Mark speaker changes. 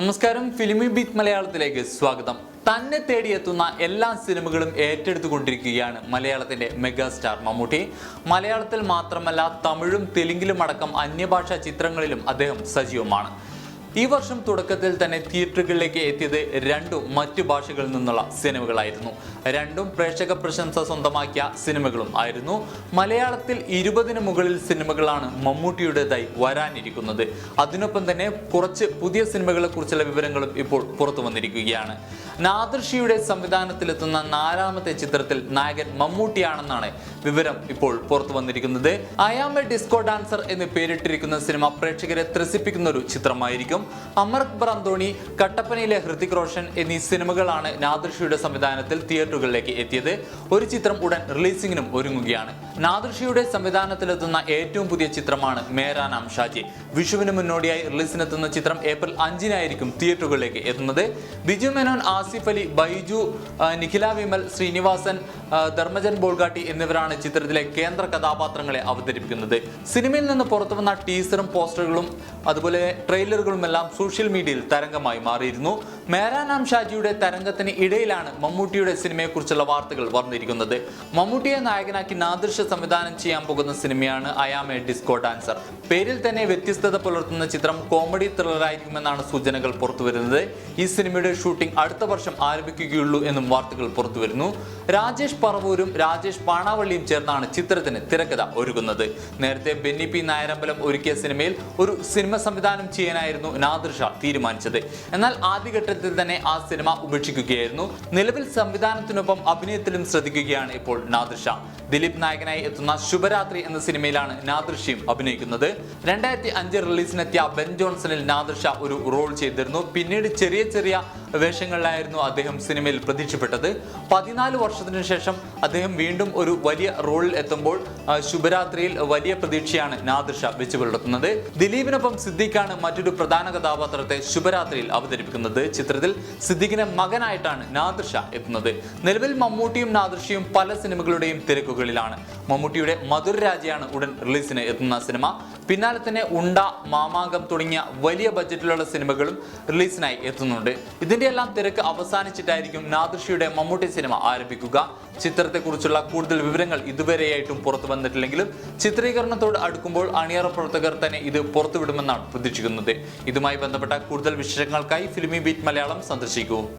Speaker 1: നമസ്കാരം. ഫിലിമി ബീറ്റ് മലയാളത്തിലേക്ക് സ്വാഗതം. തന്നെ തേടിയെത്തുന്ന എല്ലാ സിനിമകളും ഏറ്റെടുത്തുകൊണ്ടിരിക്കുകയാണ് മലയാളത്തിന്റെ മെഗാസ്റ്റാർ മമ്മൂട്ടി. മലയാളത്തിൽ മാത്രമല്ല തമിഴും തെലുങ്കിലും അടക്കം അന്യഭാഷാ ചിത്രങ്ങളിലും അദ്ദേഹം സജീവമാണ്. ഈ വർഷം തുടക്കത്തിൽ തന്നെ തിയേറ്ററുകളിലേക്ക് എത്തിയത് രണ്ടും മറ്റു ഭാഷകളിൽ നിന്നുള്ള സിനിമകളായിരുന്നു. രണ്ടും പ്രേക്ഷക പ്രശംസ സ്വന്തമാക്കിയ സിനിമകളും ആയിരുന്നു. മലയാളത്തിൽ ഇരുപതിന് മുകളിൽ സിനിമകളാണ് മമ്മൂട്ടിയുടേതായി വരാനിരിക്കുന്നത്. അതിനൊപ്പം തന്നെ കുറച്ച് പുതിയ സിനിമകളെ കുറിച്ചുള്ള വിവരങ്ങളും ഇപ്പോൾ പുറത്തു വന്നിരിക്കുകയാണ്. നാദൃഷിയുടെ സംവിധാനത്തിലെത്തുന്ന നാലാമത്തെ ചിത്രത്തിൽ നായകൻ മമ്മൂട്ടിയാണെന്നാണ് വിവരം ഇപ്പോൾ പുറത്തു വന്നിരിക്കുന്നത്. എ ഡിസ്കോ ഡാൻസർ എന്ന് പേരിട്ടിരിക്കുന്ന സിനിമ പ്രേക്ഷകരെ ത്രസിപ്പിക്കുന്ന ഒരു ചിത്രമായിരിക്കും. അമർ അക്ബർ അന്തോണി കട്ടപ്പനയിലെ ഹൃതിക് റോഷൻ എന്നീ സിനിമകളാണ് നാദൃഷിയുടെ സംവിധാനത്തിൽ തിയേറ്ററുകളിലേക്ക് എത്തിയത്. ഒരു ചിത്രം ഉടൻ റിലീസിംഗിനും ഒരുങ്ങുകയാണ്. നാദർഷിയുടെ സംവിധാനത്തിലെത്തുന്ന ഏറ്റവും പുതിയ ചിത്രമാണ് മേരാ നാം ഷാജി വിഷുവിന് മുന്നോടിയായി റിലീസിനെത്തുന്ന ചിത്രം ഏപ്രിൽ അഞ്ചിനായിരിക്കും തിയേറ്ററുകളിലേക്ക് എത്തുന്നത്. ബിജു മേനോൻ ആസിഫ് അലി ബൈജു നിഖില വിമൽ ശ്രീനിവാസൻ ധർമ്മജൻ ബോൾഗാട്ടി എന്നിവരാണ് ചിത്രത്തിലെ കേന്ദ്ര കഥാപാത്രങ്ങളെ അവതരിപ്പിക്കുന്നത്. സിനിമയിൽ നിന്ന് പുറത്തു വന്ന ടീസറും പോസ്റ്ററുകളും അതുപോലെ ട്രെയിലറുകളുമെല്ലാം സോഷ്യൽ മീഡിയയിൽ തരംഗമായി മാറിയിരുന്നു. മേരാനാം ഷാജിയുടെ തരംഗത്തിന് ഇടയിലാണ് മമ്മൂട്ടിയുടെ സിനിമയെക്കുറിച്ചുള്ള വാർത്തകൾ വന്നിരിക്കുന്നത്. മമ്മൂട്ടിയെ നായകനാക്കി നാദൃശ്യ സംവിധാനം ചെയ്യാൻ പോകുന്ന സിനിമയാണ് അയാം എ ഡിസ്കോ ഡാൻസർ. പേരിൽ തന്നെ വ്യത്യസ്തത പുലർത്തുന്ന ചിത്രം കോമഡി ത്രില്ലറായിരിക്കുമെന്നാണ് സൂചനകൾ പുറത്തുവരുന്നത്. ഈ സിനിമയുടെ ഷൂട്ടിംഗ് അടുത്ത വർഷം ആരംഭിക്കുകയുള്ളൂ എന്നും വാർത്തകൾ പുറത്തുവരുന്നു. രാജേഷ് പറവൂരും രാജേഷ് പാണാവള്ളിയും ചേർന്നാണ് ചിത്രത്തിന് തിരക്കഥ ഒരുക്കുന്നത്. നേരത്തെ ബെന്നി പി നായരമ്പലം ഒരുക്കിയ സിനിമയിൽ ഒരു സിനിമ സംവിധാനം ചെയ്യാനായിരുന്നു നാദൃഷ തീരുമാനിച്ചത്. എന്നാൽ ആദ്യഘട്ടത്തിൽ തന്നെ ആ സിനിമ ഉപേക്ഷിക്കുകയായിരുന്നു. നിലവിൽ സംവിധാനത്തിനൊപ്പം അഭിനയത്തിലും ശ്രദ്ധിക്കുകയാണ് ഇപ്പോൾ നാദൃഷ ദിലീപ് നായകനായി എത്തുന്ന ശുഭരാത്രി എന്ന സിനിമയിലാണ് നാദൃഷ്യം അഭിനയിക്കുന്നത്. രണ്ടായിരത്തി അഞ്ച് റിലീസിനെത്തിയ ബെൻ ജോൺസണിൽ നാദൃഷ ഒരു റോൾ ചെയ്തിരുന്നു. പിന്നീട് ചെറിയ ചെറിയ വേഷങ്ങളിലായിരുന്നു അദ്ദേഹം സിനിമയിൽ പ്രതീക്ഷപ്പെട്ടത്. പതിനാല് വർഷത്തിനു ശേഷം അദ്ദേഹം വീണ്ടും ഒരു വലിയ റോളിൽ എത്തുമ്പോൾ ശുഭരാത്രിയിൽ വലിയ പ്രതീക്ഷയാണ് നാദൃഷ വെച്ച് പുലർത്തുന്നത് ദിലീപിനൊപ്പം സിദ്ദിഖാണ് മറ്റൊരു പ്രധാന കഥാപാത്രത്തെ ശുഭരാത്രിയിൽ അവതരിപ്പിക്കുന്നത്. ചിത്രത്തിൽ സിദ്ദിഖിനെ മകനായിട്ടാണ് നാദൃഷ എത്തുന്നത്. നിലവിൽ മമ്മൂട്ടിയും നാദൃഷയും പല സിനിമകളുടെയും തിരക്കുകളിലാണ്. മമ്മൂട്ടിയുടെ മധുരരാജയാണ് ഉടൻ റിലീസിന് എത്തുന്ന സിനിമ. പിന്നാലെ തന്നെ ഉണ്ട മാമാങ്കം തുടങ്ങിയ വലിയ ബജറ്റിലുള്ള സിനിമകളും റിലീസിനായി എത്തുന്നുണ്ട്. ഇതിന്റെ എല്ലാം തിരക്ക് അവസാനിച്ചിട്ടായിരിക്കും നാദൃഷിയുടെ മമ്മൂട്ടി സിനിമ ആരംഭിക്കുക. ചിത്രത്തെക്കുറിച്ചുള്ള കൂടുതൽ വിവരങ്ങൾ ഇതുവരെയായിട്ടും പുറത്തു വന്നിട്ടില്ലെങ്കിലും ചിത്രീകരണത്തോട് അടുക്കുമ്പോൾ അണിയറ പ്രവർത്തകർ തന്നെ ഇത് പുറത്തുവിടുമെന്നാണ് പ്രതീക്ഷിക്കുന്നത്. ഇതുമായി ബന്ധപ്പെട്ട കൂടുതൽ വിശേഷങ്ങൾക്കായി ഫിലിമി ബീറ്റ് മലയാളം സന്ദർശിക്കൂ.